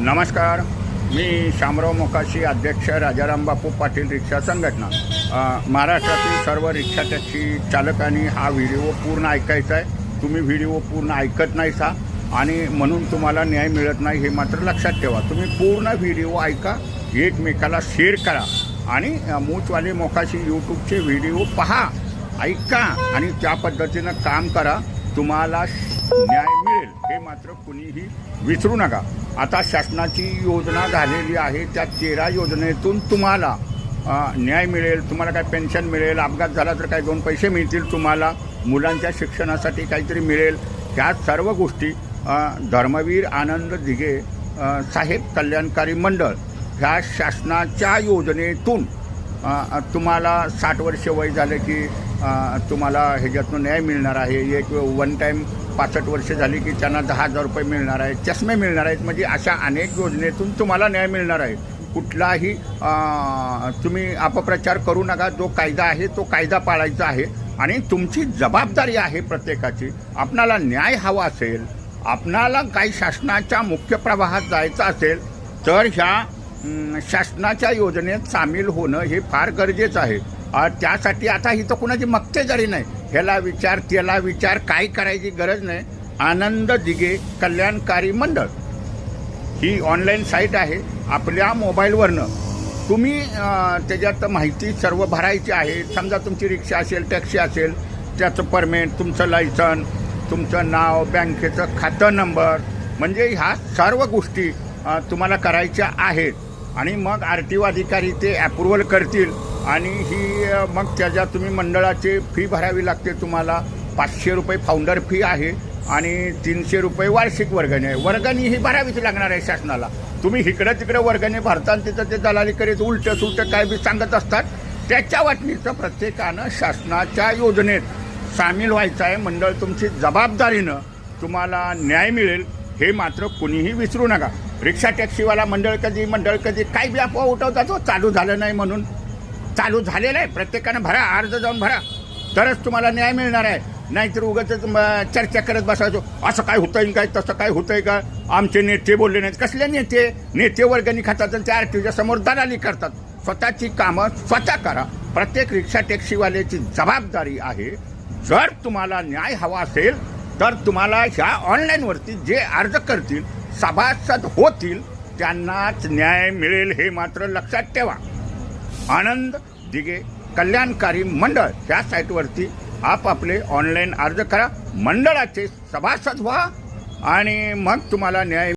नमस्कार. मी शामराव मोकाशी अध्यक्ष राजाराम बापू पाटील रिक्षा संघटना. महाराष्ट्रातील सर्व रिक्षा टॅक्सी चालकांनी हा व्हिडिओ पूर्ण ऐकायचा आहे. तुम्ही व्हिडिओ पूर्ण ऐकत नाही सा. आणि म्हणून तुम्हाला न्याय मिळत नाही हे मात्र लक्षात ठेवा. तुम्ही पूर्ण व्हिडिओ ऐका एकमेकाला शेअर करा. आणि मूचवाले मोकाशी यूट्यूबचे व्हिडिओ पहा ऐका आणि त्या पद्धतीनं काम करा. तुम्हाला न्याय हे मात्र कुणीही विसरू नका. आता शासनाची योजना झालेली आहे. त्या तेरा योजनेतून तुम्हाला न्याय मिळेल तुम्हाला काय पेन्शन मिळेल अपघात झाला तर काय दोन पैसे मिळतील तुम्हाला मुलांच्या शिक्षणासाठी काहीतरी मिळेल. ह्या सर्व गोष्टी धर्मवीर आनंद दिघे साहेब कल्याणकारी मंडळ ह्या शासनाच्या योजनेतून तुम्हाला साठ वर्ष वय झालं की तुम्हाला ह्याच्यातून न्याय मिळणार आहे. एक वन टाईम पासष्ट वर्ष झाली की त्यांना दहा हजार रुपये मिळणार आहेत चष्मे मिळणार आहेत. म्हणजे अशा अनेक योजनेतून तुम्हाला न्याय मिळणार आहे. कुठलाही तुम्ही अपप्रचार करू नका. जो कायदा आहे तो कायदा पाळायचा आहे. आणि तुमची जबाबदारी आहे प्रत्येकाची. आपणाला न्याय हवा असेल आपणाला काही शासनाच्या मुख्य प्रवाहात जायचं असेल तर ह्या शासनाच्या योजनेत सामील होणं हे फार गरजेचं आहे. त्यासाठी आता ही तर कुणाची मक्तेदारी नाही. ह्याला विचार त्याला विचार काय करायची गरज नाही. आनंद दिगे कल्याणकारी मंडळ. ही ऑनलाईन साईट आहे. आपल्या मोबाईलवरनं तुम्ही त्याच्यात माहिती सर्व भरायची आहे. समजा तुमची रिक्षा असेल टॅक्सी असेल त्याचं परमिट तुमचं लायसन तुमचं नाव बँकेचं खातं नंबर म्हणजे ह्या सर्व गोष्टी तुम्हाला करायच्या आहेत. आणि मग आर टी ओ अधिकारी ते अप्रुव्हल करतील. आणि ही मग त्याच्या तुम्ही मंडळाची फी भरावी लागते तुम्हाला. पाचशे रुपये फाउंडर फी आहे आणि तीनशे रुपये वार्षिक वर्गणी आहे. वर्गणी ही भरावीच लागणार आहे शासनाला. तुम्ही इकडं तिकडं वर्गणी भरता आणि तिथं ते दलाली करीत उलटं सुलटं काय बी सांगत असतात त्याच्या वाटणीचं प्रत्येकानं शासनाच्या योजनेत सामील व्हायचं आहे. मंडळ तुमची जबाबदारीनं तुम्हाला न्याय मिळेल. हे मात्र कुणीही विसरू नका. रिक्षा टॅक्सीवाला मंडळ कधी मंडळ कधी काही बी अफवा उठवता तो हो, चालू झालं नाही म्हणून. चालू झालेलं आहे. प्रत्येकानं भरा अर्ज जाऊन भरा. तरच तुम्हाला न्याय मिळणार आहे. नाहीतर उगाच चर्चा करत बसायचो. असं काय होतंय काय तसं काय होतंय का? आमचे नेते बोलले नाहीत. कसले नेते? नेते वर्गणी खातात आणि त्या आरटीच्या समोर दलाली करतात. स्वतःची कामं स्वतः करा. प्रत्येक रिक्षा टॅक्सीवाल्याची जबाबदारी आहे. जर तुम्हाला न्याय हवा असेल तर तुम्हाला ह्या ऑनलाईनवरती जे अर्ज करतील सभासद होतील त्यांनाच न्याय मिळेल हे मात्र लक्षात ठेवा. आनंद दिगे कल्याणकारी मंडळ ह्या साईटवरती आपापले ऑनलाईन अर्ज करा. मंडळाचे सभासद व्हा आणि मग तुम्हाला न्याय